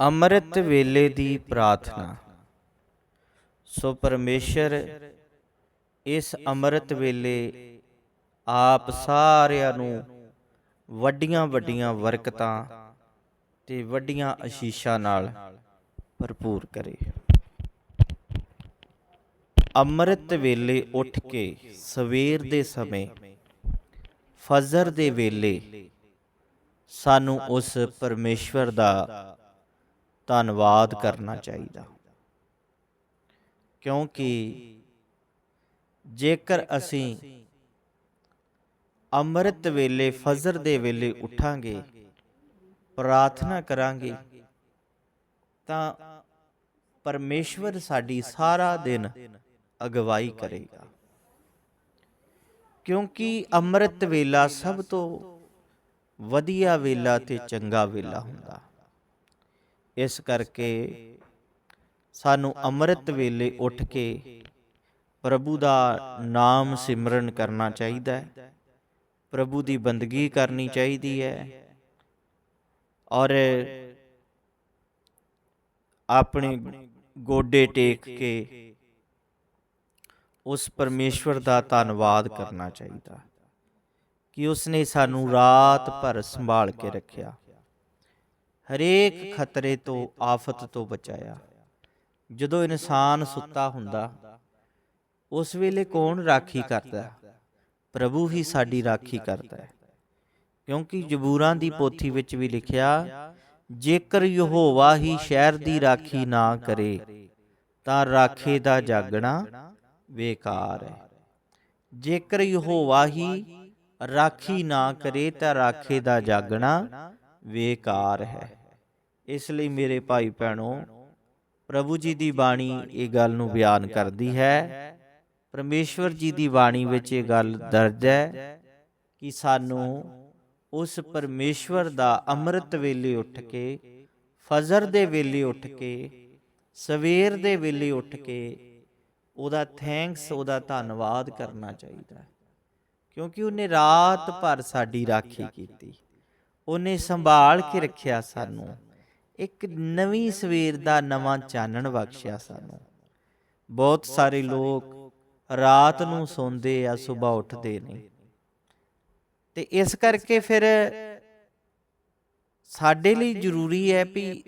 ਅੰਮ੍ਰਿਤ ਵੇਲੇ ਦੀ ਪ੍ਰਾਰਥਨਾ। ਸੋ ਪਰਮੇਸ਼ਰ, ਇਸ ਅੰਮ੍ਰਿਤ ਵੇਲੇ ਆਪ ਸਾਰਿਆਂ ਨੂੰ ਵੱਡੀਆਂ ਵੱਡੀਆਂ ਬਰਕਤਾਂ ਤੇ ਵੱਡੀਆਂ ਅਸ਼ੀਸ਼ਾਂ ਨਾਲ ਭਰਪੂਰ ਕਰੇ। ਅੰਮ੍ਰਿਤ ਵੇਲੇ ਉੱਠ ਕੇ ਸਵੇਰ ਦੇ ਸਮੇਂ, ਫਜਰ ਦੇ ਵੇਲੇ ਸਾਨੂੰ ਉਸ ਪਰਮੇਸ਼ਵਰ ਦਾ ਧੰਨਵਾਦ ਕਰਨਾ ਚਾਹੀਦਾ। ਕਿਉਂਕਿ ਜੇਕਰ ਅਸੀਂ ਅੰਮ੍ਰਿਤ ਵੇਲੇ ਫਜਰ ਦੇ ਵੇਲੇ ਉਠਾਂਗੇ ਪ੍ਰਾਰਥਨਾ ਕਰਾਂਗੇ ਤਾਂ ਪਰਮੇਸ਼ਵਰ ਸਾਡੀ ਸਾਰਾ ਦਿਨ ਅਗਵਾਈ ਕਰੇਗਾ। ਕਿਉਂਕਿ ਅੰਮ੍ਰਿਤ ਵੇਲਾ ਸਭ ਤੋਂ ਵਧੀਆ ਵੇਲਾ ਤੇ ਚੰਗਾ ਵੇਲਾ ਹੁੰਦਾ। ਇਸ ਕਰਕੇ ਸਾਨੂੰ ਅੰਮ੍ਰਿਤ ਵੇਲੇ ਉੱਠ ਕੇ ਪ੍ਰਭੂ ਦਾ ਨਾਮ ਸਿਮਰਨ ਕਰਨਾ ਚਾਹੀਦਾ ਹੈ। ਪ੍ਰਭੂ ਦੀ ਬੰਦਗੀ ਕਰਨੀ ਚਾਹੀਦੀ ਹੈ ਔਰ ਆਪਣੇ ਗੋਡੇ ਟੇਕ ਕੇ ਉਸ ਪਰਮੇਸ਼ਵਰ ਦਾ ਧੰਨਵਾਦ ਕਰਨਾ ਚਾਹੀਦਾ ਕਿ ਉਸਨੇ ਸਾਨੂੰ ਰਾਤ ਭਰ ਸੰਭਾਲ ਕੇ ਰੱਖਿਆ। ਹਰੇਕ ਖਤਰੇ ਤੋਂ ਆਫਤ ਤੋਂ ਬਚਾਇਆ। ਜਦੋਂ ਇਨਸਾਨ ਸੁੱਤਾ ਹੁੰਦਾ, ਉਸ ਵੇਲੇ ਕੌਣ ਰਾਖੀ ਕਰਦਾ? ਪ੍ਰਭੂ ਹੀ ਸਾਡੀ ਰਾਖੀ ਕਰਦਾ ਹੈ। ਕਿਉਂਕਿ ਜ਼ਬੂਰਾਂ ਦੀ ਪੋਥੀ ਵਿੱਚ ਵੀ ਲਿਖਿਆ, ਜੇਕਰ ਯਹੋਵਾ ਹੀ ਸ਼ਹਿਰ ਦੀ ਰਾਖੀ ਨਾ ਕਰੇ, ਤਾਂ ਰਾਖੇ ਦਾ ਜਾਗਣਾ ਬੇਕਾਰ ਹੈ। ਜੇਕਰ ਯਹੋਵਾ ਹੀ ਰਾਖੀ ਨਾ ਕਰੇ, ਤਾਂ ਰਾਖੇ ਦਾ ਜਾਗਣਾ ਬੇਕਾਰ ਹੈ। ਇਸ ਲਈ ਮੇਰੇ ਭਾਈ ਭੈਣੋ, ਪ੍ਰਭੂ ਜੀ ਦੀ ਬਾਣੀ ਇਹ ਗੱਲ ਨੂੰ ਬਿਆਨ ਕਰਦੀ ਹੈ। ਪਰਮੇਸ਼ਵਰ ਜੀ ਦੀ ਬਾਣੀ ਵਿੱਚ ਇਹ ਗੱਲ ਦਰਜ ਹੈ ਕਿ ਸਾਨੂੰ ਉਸ ਪਰਮੇਸ਼ਵਰ ਦਾ ਅੰਮ੍ਰਿਤ ਵੇਲੇ ਉੱਠ ਕੇ, ਫਜਰ ਦੇ ਵੇਲੇ ਉੱਠ ਕੇ, ਸਵੇਰ ਦੇ ਵੇਲੇ ਉੱਠ ਕੇ ਉਹਦਾ ਥੈਂਕਸ ਉਹਦਾ ਧੰਨਵਾਦ ਕਰਨਾ ਚਾਹੀਦਾ ਹੈ। ਕਿਉਂਕਿ ਉਹਨੇ ਰਾਤ ਭਰ ਸਾਡੀ ਰਾਖੀ ਕੀਤੀ। ਉਹਨੇ ਸੰਭਾਲ ਕੇ ਰੱਖਿਆ ਸਾਨੂੰ। ਇੱਕ ਨਵੀਂ ਸਵੇਰ ਦਾ ਨਵਾਂ ਚਾਨਣ ਬਖਸ਼ਿਆ ਸਾਨੂੰ। ਬਹੁਤ ਸਾਰੇ ਲੋਕ ਰਾਤ ਨੂੰ ਸੌਂਦੇ ਆ ਸਵੇਰ ਉੱਠਦੇ ਨਹੀਂ। ਤੇ ਇਸ ਕਰਕੇ ਫਿਰ ਸਾਡੇ ਲਈ ਜ਼ਰੂਰੀ ਹੈ ਵੀ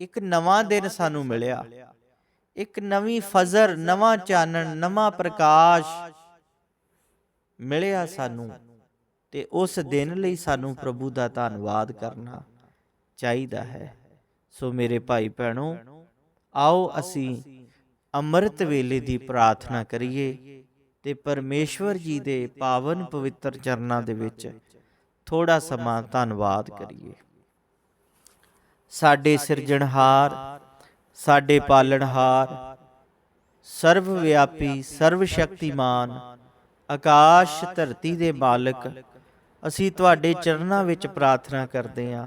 ਇੱਕ ਨਵਾਂ ਦਿਨ ਸਾਨੂੰ ਮਿਲਿਆ। ਇੱਕ ਨਵੀਂ ਫਜ਼ਰ, ਨਵਾਂ ਚਾਨਣ, ਨਵਾਂ ਪ੍ਰਕਾਸ਼ ਮਿਲਿਆ ਸਾਨੂੰ ਤੇ ਉਸ ਦਿਨ ਲਈ ਸਾਨੂੰ ਪ੍ਰਭੂ ਦਾ ਧੰਨਵਾਦ ਕਰਨਾ ਚਾਹੀਦਾ ਹੈ। ਸੋ ਮੇਰੇ ਭਾਈ ਭੈਣੋ, ਆਓ ਅਸੀਂ ਅੰਮ੍ਰਿਤ ਵੇਲੇ ਦੀ ਪ੍ਰਾਰਥਨਾ ਕਰੀਏ ਤੇ ਪਰਮੇਸ਼ਵਰ ਜੀ ਦੇ ਪਾਵਨ ਪਵਿੱਤਰ ਚਰਨਾਂ ਦੇ ਵਿੱਚ ਥੋੜਾ ਸਮਾਂ ਧੰਨਵਾਦ ਕਰੀਏ। ਸਾਡੇ ਸਿਰਜਣਹਾਰ, ਸਾਡੇ ਪਾਲਣਹਾਰ ਸਰਵ ਵਿਆਪੀ ਸਰਵ ਸ਼ਕਤੀਮਾਨ ਆਕਾਸ਼ ਧਰਤੀ ਦੇ ਮਾਲਕ, ਅਸੀਂ ਤੁਹਾਡੇ ਚਰਨਾਂ ਵਿੱਚ ਪ੍ਰਾਰਥਨਾ ਕਰਦੇ ਹਾਂ।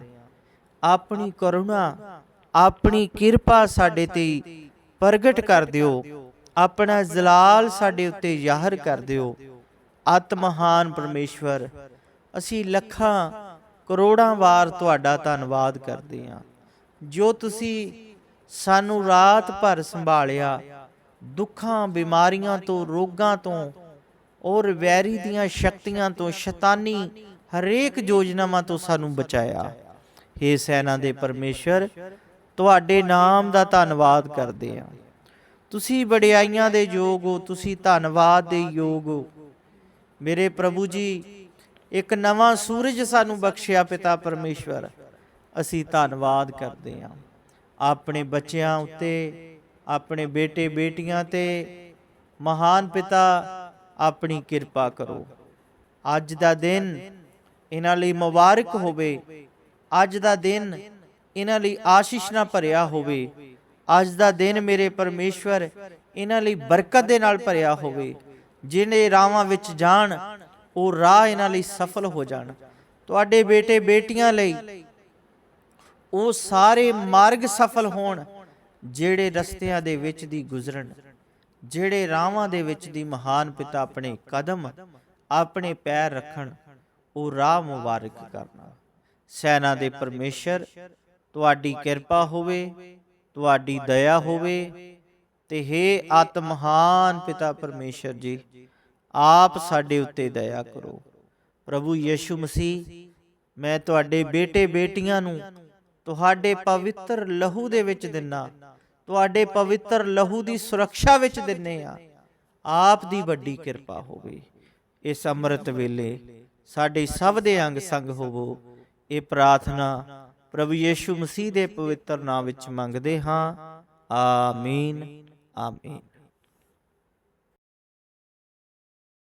ਆਪਣੀ ਕਰੁਣਾ, ਆਪਣੀ ਕਿਰਪਾ ਸਾਡੇ ਤੇ ਪ੍ਰਗਟ ਕਰ ਦਿਓ। ਆਪਣਾ ਜਲਾਲ ਸਾਡੇ ਉੱਤੇ ਜ਼ਾਹਰ ਕਰ ਦਿਓ। ਆਤਮਹਾਨ ਪਰਮੇਸ਼ਵਰ, ਅਸੀਂ ਲੱਖਾਂ ਕਰੋੜਾਂ ਵਾਰ ਤੁਹਾਡਾ ਧੰਨਵਾਦ ਕਰਦੇ ਹਾਂ। ਜੋ ਤੁਸੀਂ ਸਾਨੂੰ ਰਾਤ ਭਰ ਸੰਭਾਲਿਆ, ਦੁੱਖਾਂ, ਬਿਮਾਰੀਆਂ ਤੋਂ, ਰੋਗਾਂ ਤੋਂ ਔਰ ਵੈਰੀ ਦੀਆਂ ਸ਼ਕਤੀਆਂ ਤੋਂ, ਸ਼ੈਤਾਨੀ ਹਰੇਕ ਯੋਜਨਾਵਾਂ ਤੋਂ ਸਾਨੂੰ ਬਚਾਇਆ। हे ਸੈਨਾ ਦੇ ਪਰਮੇਸ਼ਰ ਤੁਹਾਡੇ ਨਾਮ ਦਾ ਧੰਨਵਾਦ ਕਰਦੇ ਹਾਂ। ਤੁਸੀਂ ਵਡਿਆਈਆਂ ਦੇ ਯੋਗ ਹੋ, ਤੁਸੀਂ ਧੰਨਵਾਦ ਦੇ ਯੋਗ ਹੋ। ਮੇਰੇ ਪ੍ਰਭੂ ਜੀ, ਇੱਕ ਨਵਾਂ ਸੂਰਜ ਸਾਨੂੰ ਬਖਸ਼ਿਆ ਪਿਤਾ ਪਰਮੇਸ਼ਵਰ, ਅਸੀਂ ਧੰਨਵਾਦ ਕਰਦੇ ਹਾਂ। ਆਪਣੇ ਬੱਚਿਆਂ ਉੱਤੇ, ਆਪਣੇ ਬੇਟੇ ਬੇਟੀਆਂ ਤੇ, ਮਹਾਨ ਪਿਤਾ, ਆਪਣੀ ਕਿਰਪਾ ਕਰੋ। ਅੱਜ ਦਾ ਦਿਨ ਇਹਨਾਂ ਲਈ ਮੁਬਾਰਕ ਹੋਵੇ ਅੱਜ ਦਾ ਦਿਨ ਇਹਨਾਂ ਲਈ ਆਸ਼ੀਸ਼ ਨਾਲ ਭਰਿਆ ਹੋਵੇ। ਅੱਜ ਦਾ ਦਿਨ ਮੇਰੇ ਪਰਮੇਸ਼ਵਰ ਇਹਨਾਂ ਲਈ ਬਰਕਤ ਦੇ ਨਾਲ ਭਰਿਆ ਹੋਵੇ। ਜਿਹੜੇ ਰਾਹਾਂ ਵਿੱਚ ਜਾਣ, ਉਹ ਰਾਹ ਇਹਨਾਂ ਲਈ ਸਫਲ ਹੋ ਜਾਣ। ਤੁਹਾਡੇ ਬੇਟੇ ਬੇਟੀਆਂ ਲਈ ਉਹ ਸਾਰੇ ਮਾਰਗ ਸਫਲ ਹੋਣ, ਜਿਹੜੇ ਰਸਤਿਆਂ ਦੇ ਵਿੱਚ ਦੀ ਗੁਜ਼ਰਨ, ਜਿਹੜੇ ਰਾਵਾਂ ਦੇ ਵਿੱਚ ਦੀ ਮਹਾਨ ਪਿਤਾ ਆਪਣੇ ਕਦਮ, ਆਪਣੇ ਪੈਰ ਰੱਖਣ, ਉਹ ਰਾਹ ਮੁਬਾਰਕ ਕਰਨਾ। ਸੈਨਾ ਦੇ ਪਰਮੇਸ਼ਰ ਤੁਹਾਡੀ ਕਿਰਪਾ ਹੋਵੇ ਤੁਹਾਡੀ ਦਇਆ ਹੋਵੇ। ਤੇ ਹੇ ਆਤਮਹਾਨ ਪਿਤਾ ਪਰਮੇਸ਼ਰ ਜੀ ਆਪ ਸਾਡੇ ਉੱਤੇ ਦਇਆ ਕਰੋ। ਪ੍ਰਭੂ ਯੀਸ਼ੂ ਮਸੀਹ ਮੈਂ ਤੁਹਾਡੇ ਬੇਟੇ ਬੇਟੀਆਂ ਨੂੰ ਤੁਹਾਡੇ ਪਵਿੱਤਰ ਲਹੂ ਦੇ ਵਿੱਚ ਦਿੰਨਾ। ਤੁਹਾਡੇ ਪਵਿੱਤਰ ਲਹੂ ਦੀ ਸੁਰੱਖਿਆ ਵਿੱਚ ਦਿੰਨੇ ਆ। ਆਪ ਦੀ ਵੱਡੀ ਕਿਰਪਾ ਹੋਵੇ। ਇਸ ਅੰਮ੍ਰਿਤ ਵੇਲੇ ਸਾਡੇ ਸਭ ਦੇ ਅੰਗ ਸੰਗ ਹੋਵੋ। ਇਹ ਪ੍ਰਾਰਥਨਾ ਪ੍ਰਭੂ ਯੇਸ਼ੂ ਮਸੀਹ ਦੇ ਪਵਿੱਤਰ ਨਾਮ ਵਿੱਚ ਮੰਗਦੇ ਹਾਂ। ਆਮੀਨ ਆਮੀਨ।